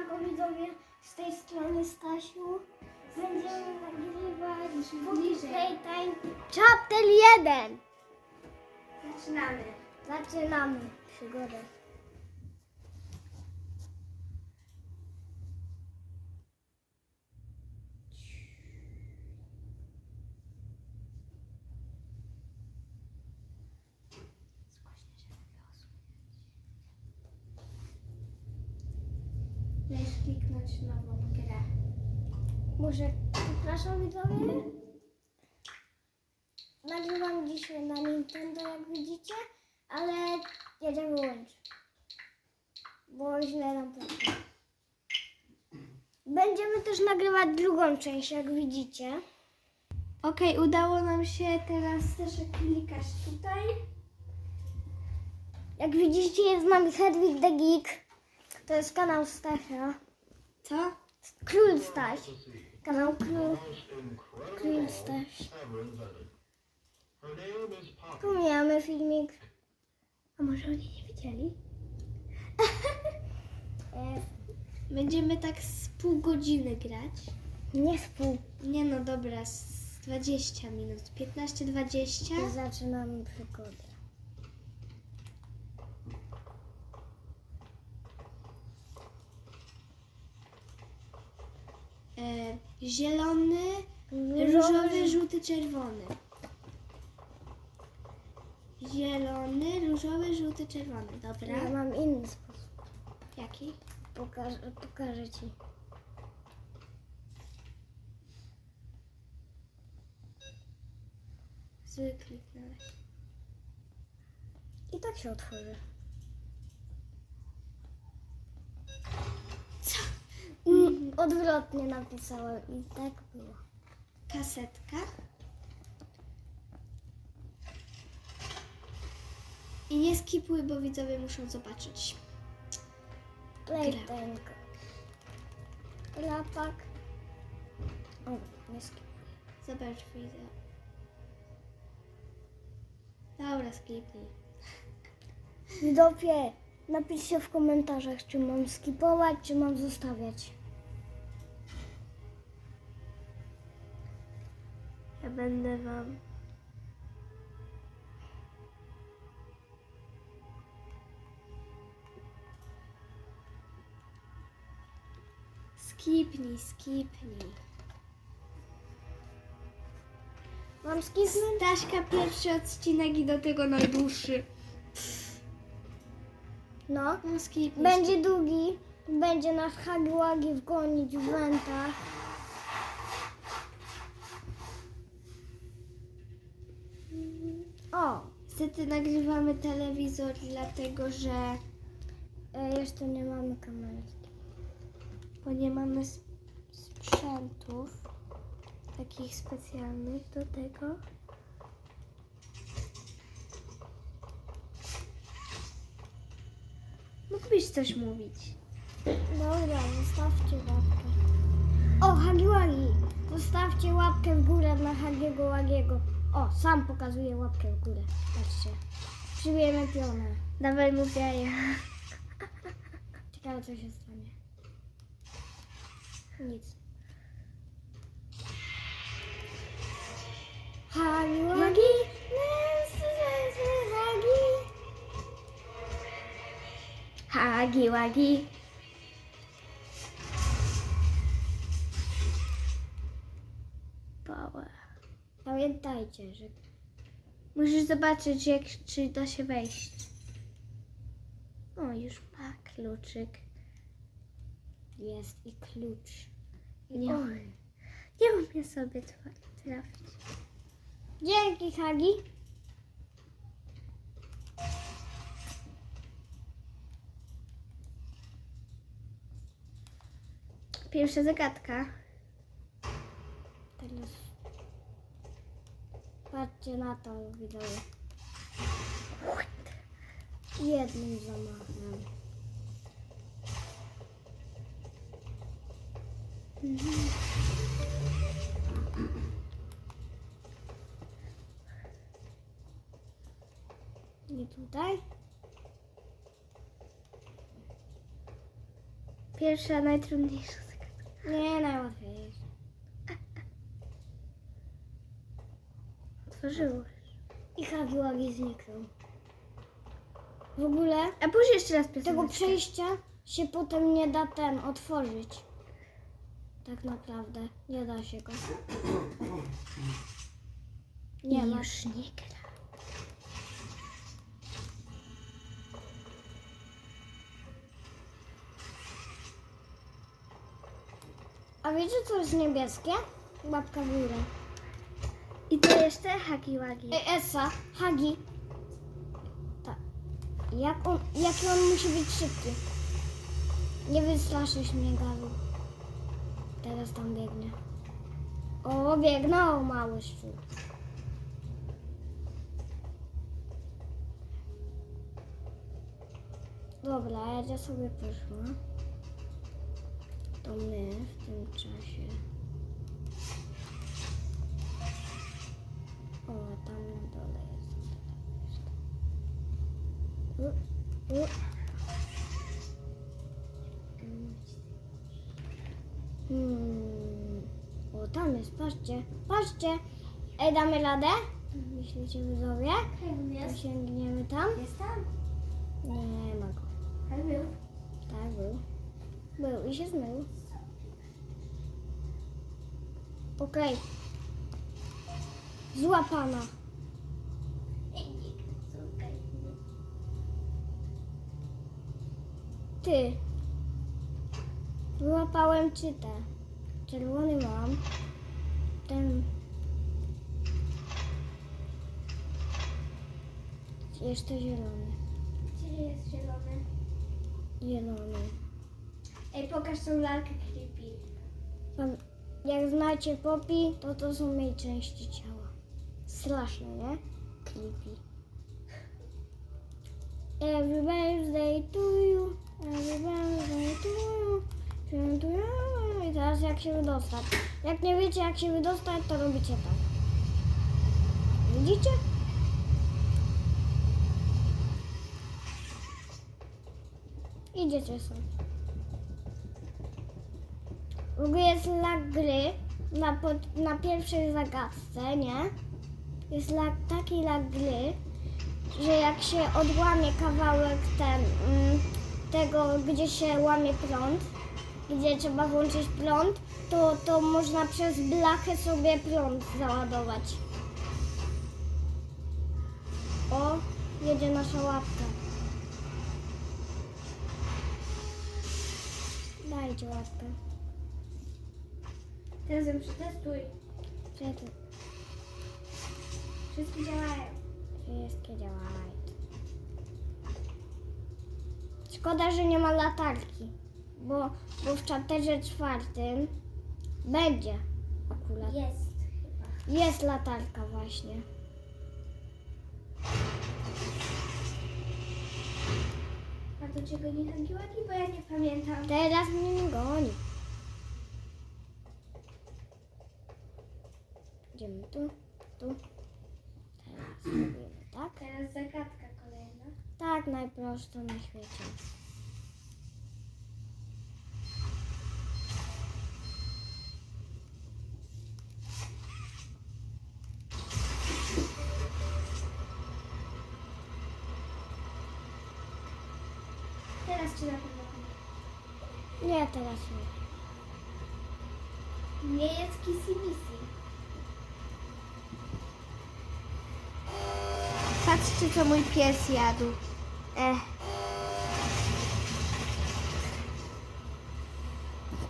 Siemanko widzowie, z tej strony Stasiu. Będziemy nagrywać Boogie Playtime Chapter 1. Zaczynamy. Zaczynamy przygodę. Możesz kliknąć nową grę. Muszę, przepraszam widzowie. Nagrywam dzisiaj na Nintendo, jak widzicie, ale jedę wyłączyć. Bo źle nam poszło. Będziemy też nagrywać drugą część, jak widzicie. Okej, udało nam się teraz też klikasz tutaj. Jak widzicie, jest z nami Hedwig the Geek. To jest kanał Stasia. Co? Król Staś. Kanał Król, Król Staś. Pomijamy filmik. A może oni nie widzieli? Będziemy tak z pół godziny grać. nie spół. Nie no dobra, z 20 minut. 15-20. Zaczynamy przygodę. E, zielony, różowy, żółty, czerwony. Zielony, różowy, żółty, czerwony. Ja Dobra. mam inny sposób. Jaki? Pokażę, pokażę ci. Kliknąłeś. I tak się otworzy. Co? Mm, odwrotnie napisałem i tak było. Kasetka. I nie skipuj, bo widzowie muszą zobaczyć. Playtime. Lapak. O, nie skipuję. Zobacz wideo. Dobra, skipnij. Widzowie, napiszcie w komentarzach, czy mam skipować, czy mam zostawiać. Będę wam. Skipnij, skipnij. Mam skipnąć? Staśka pierwszy odcinek i do tego najdłuższy. No. No skipnij. Będzie długi, będzie nas Hagiłagi wgonić w wętach. O, Niestety nagrywamy telewizor, dlatego że e, jeszcze nie mamy kamerki. bo nie mamy sprzętów takich specjalnych do tego. Mógłbyś coś mówić. Dobra, zostawcie łapkę. O, Hagiłagi! Zostawcie łapkę w górę dla Hagiego Łagiego. O, sam pokazuje łapkę w górę. Patrzcie. Przybijemy pionę. Dawaj mu jaja. Ciekawe, co się stanie. Nic. Hagiłagi! Hagi! Hagi wagi. Że Musisz zobaczyć, jak, czy da się wejść. O, już ma kluczyk. jest i klucz. Nie, nie umie sobie tra- trafić. Dzięki, Hagi. Pierwsza zagadka. Teraz patrzcie na to, widzowie. Jednym zamachem. Nie tutaj? Pierwsza, najtrudniejsza zagadka. Nie, najłatwiejsze. Otworzyło. I Hagiwagi zniknął. W ogóle A później jeszcze raz tego przejścia się potem nie da ten otworzyć. Tak naprawdę. Nie da się go. Nie ma. Już nie gra. A wiecie co jest niebieskie? Łapka w górę. I to jeszcze haki wagi. Ej, Esa, Hagi. Tak. Jak on, jaki on musi być szybki? Nie wystraszysz mnie, Galu. Teraz tam biegnie. O, biegnął mały szczur. Dobra, Edzia sobie poszła. To my w tym czasie. O, tam na dole jest. U, u. Hmm. O, tam jest, patrzcie, patrzcie. Ej, damy radę? Myślicie, widzowie? To sięgniemy tam? Jest tam. Nie ma go. Tak był. Tak, był. Był i się zmył. Okej. Złapana. Ty. Wyłapałem czytę. Czerwony mam. Ten. Jeszcze zielony. Gdzie jest zielony? Zielony. Ej, pokaż tą lalkę creepy. Jak znacie Poppy, to to są jej części ciała. Straszne, nie? Creepy. Every birthday to you, every birthday to you, to you. I teraz jak się wydostać? Jak nie wiecie jak się wydostać, to robicie tak. Widzicie? Idziecie sobie. W ogóle jest lag gry na, pod, na pierwszej zagadce, nie? Jest lag, taki lag gry, że jak się odłamie kawałek ten, mm, tego, gdzie się łamie prąd, gdzie trzeba włączyć prąd, to, to można przez blachę sobie prąd załadować. O, jedzie nasza łapka. Dajcie łapkę. Teraz ją przetestuj. Czekaj. Wszystkie działają. Wszystkie działają. Szkoda, że nie ma latarki, bo, bo w chapterze czwartym będzie akurat. Jest chyba. Jest latarka właśnie. A do czego nie wagi? Bo ja nie pamiętam. Teraz mnie nie goni. Idziemy tu, tu. Teraz robimy tak. Teraz zagadka kolejna. Tak, najprostsza na świecie. Teraz czy na pewno Nie, teraz nie. nie? Jest kissy Patrzcie, co mój pies jadł. Eh.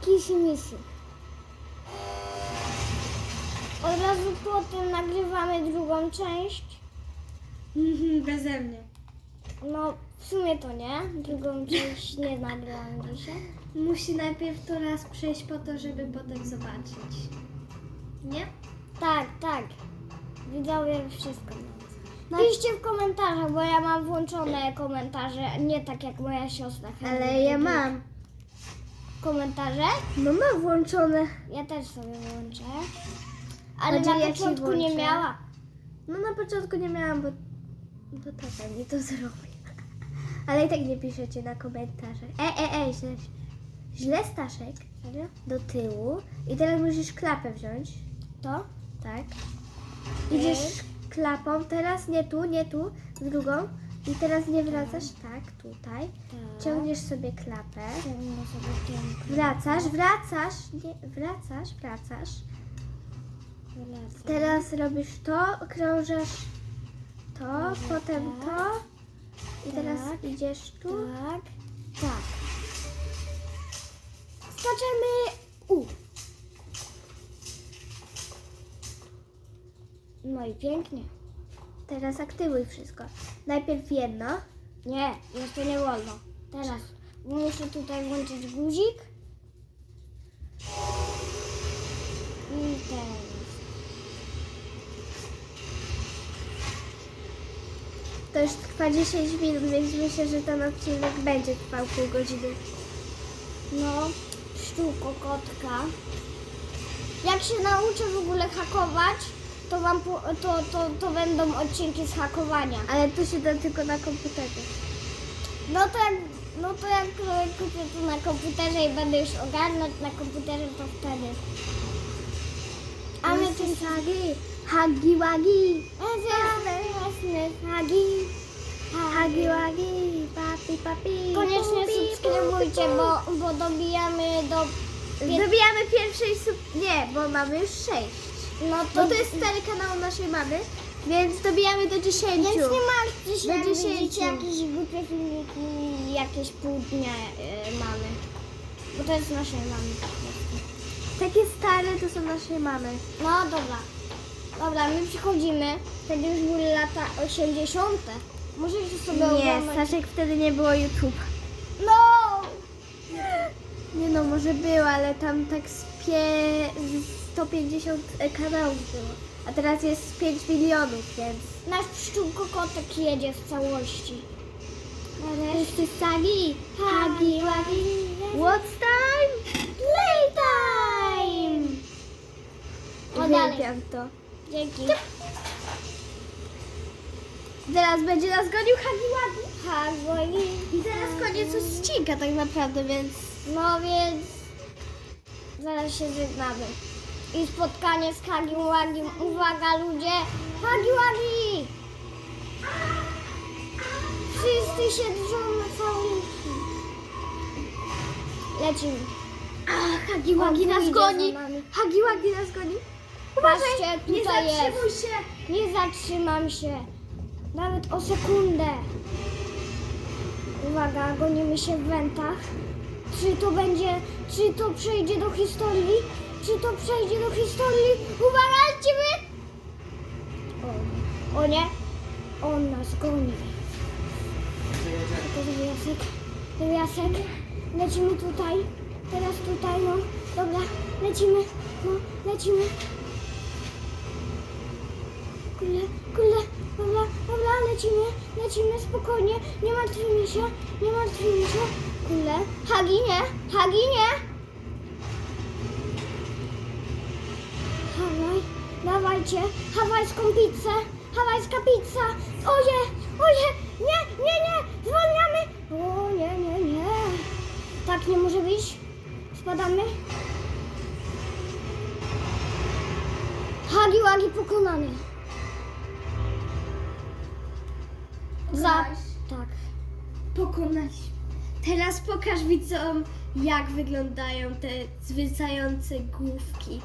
Kisi misi. Od razu po tym nagrywamy drugą część. Beze mnie. No, w sumie to nie. Drugą część nie nagrałam dzisiaj. Musi najpierw to raz przejść po to, żeby potem zobaczyć. Nie? Tak, tak. Widzowie wszystko. Piszcie w komentarzach, bo ja mam włączone komentarze, nie tak jak moja siostra. Ale ja mam. Komentarze? No mam włączone. Ja też sobie włączę. Ale Znaczy, na ja ci początku nie włączę. miała. No na początku nie miałam, bo, bo tata mi to zrobił. Ale i tak nie piszecie na komentarzach. Ej, ej, ej, źle, źle Staszek, Serio? do tyłu i teraz musisz klapę wziąć. To? Tak. Idziesz klapą, teraz nie tu, nie tu, w drugą. I teraz nie wracasz, tak, tutaj. Tak. Ciągniesz sobie klapę. Ciągnę sobie pięknie. Wracasz, wracasz, nie, wracasz, wracasz. Wracam. Teraz robisz to, okrążasz to, Może potem tak. to. I teraz Tak. idziesz tu. Tak. Tak. Skaczemy u. No i pięknie. Teraz aktywuj wszystko. Najpierw jedno. Nie, jeszcze nie wolno. Teraz muszę tutaj włączyć guzik. I teraz. To już trwa 10 minut, więc myślę, że ten odcinek będzie trwał pół godziny. No, pszczółko kotka. Jak się nauczę w ogóle hakować, to wam po, to, to, to będą odcinki z hakowania. Ale to się da tylko na komputerze. No to jak, no to jak kupię to na komputerze i będę już ogarnąć na komputerze, to wtedy. A my tym Hagi, Hagi Wagi, hagi. Hagi Wagi, papi papi. Koniecznie subskrybujcie, bo, bo dobijamy do... Dobijamy pierwszej sub... Nie, bo mamy już 6. No to, Bo to jest stary kanał naszej mamy, więc dobijamy do 10. Więc nie martwcie się, Do jak 10. widzicie jakieś głupie filmiki, jakieś pół dnia e, mamy. Bo to jest naszej mamy. Takie stare to są naszej mamy. No dobra. Dobra, my przychodzimy. Wtedy już były lata 80. Możecie sobie Nie, oglądać. Staszek wtedy nie było YouTube. No! Nie no, może było, ale tam tak z, pie... z 150 kanałów było. A teraz jest 5 milionów, więc... Nasz pszczółko kotek jedzie w całości. Wszyscy sagi, hagi, wagi. What's time? Playtime! O dalej. Uwielbiam to. Dzięki. Teraz będzie nas gonił hagi, wagi. Hagoi. I teraz koniec odcinka tak naprawdę, więc... No więc zaraz się żegnamy. I spotkanie z Hagi Wagim. Uwaga ludzie! Hagi Wagi! Wszyscy się drżą na całym Lecimy. A, hagi, wagi On nas goni. Hagi, wagi nas goni. Patrzcie, nie tutaj zatrzymuj jest. się. Nie zatrzymam się. Nawet o sekundę. Uwaga, gonimy się w wentach. Czy to będzie, czy to przejdzie do historii? Czy to przejdzie do historii? Uwaga, lecimy! O, o nie, on nas goni. To wywiasek, wywiasek. Lecimy tutaj, teraz tutaj, no. Dobra, lecimy, no, lecimy. Kule, kule, dobra, dobra, lecimy, lecimy, spokojnie, nie martwimy się, nie martwimy się. Kule, Hagi nie, Hagi nie. Hawaj, dawajcie, hawajską pizzę, hawajska pizza. Oje, oje, nie, nie, nie, zwalniamy. O nie, nie, nie. Tak nie może być. Spadamy. Hagi Wagi pokonany. Za... Tak. Pokonać. Teraz pokaż widzom, jak wyglądają te zwycające główki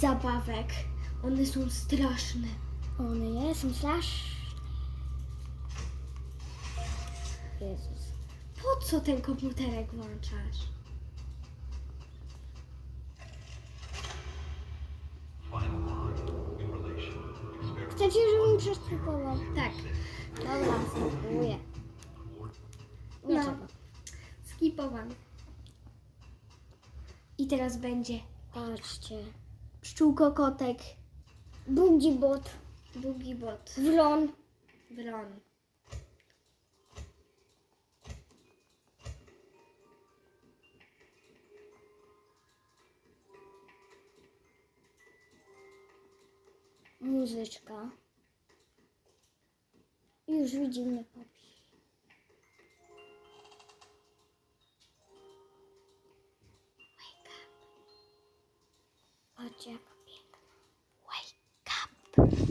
zabawek. One są straszne. One nie są straszne. Jezus. Po co ten komputerek włączasz? Chcecie, żebym przeszczepował? Tak. Dobra, spróbuję. Nie No. trzeba. Skipowany. I teraz będzie Patrzcie. pszczółko kotek, Boogiebot. boogiebot, Wron. wron. Muzyczka. Już widzimy Patrzcie, piękna. Wake up.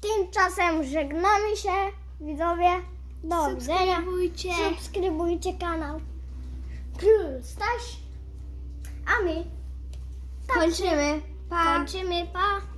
Tymczasem żegnamy się, widzowie. Do widzenia. Subskrybujcie. Subskrybujcie kanał Król Staś. A my Kończymy. Pa. kończymy. Pa.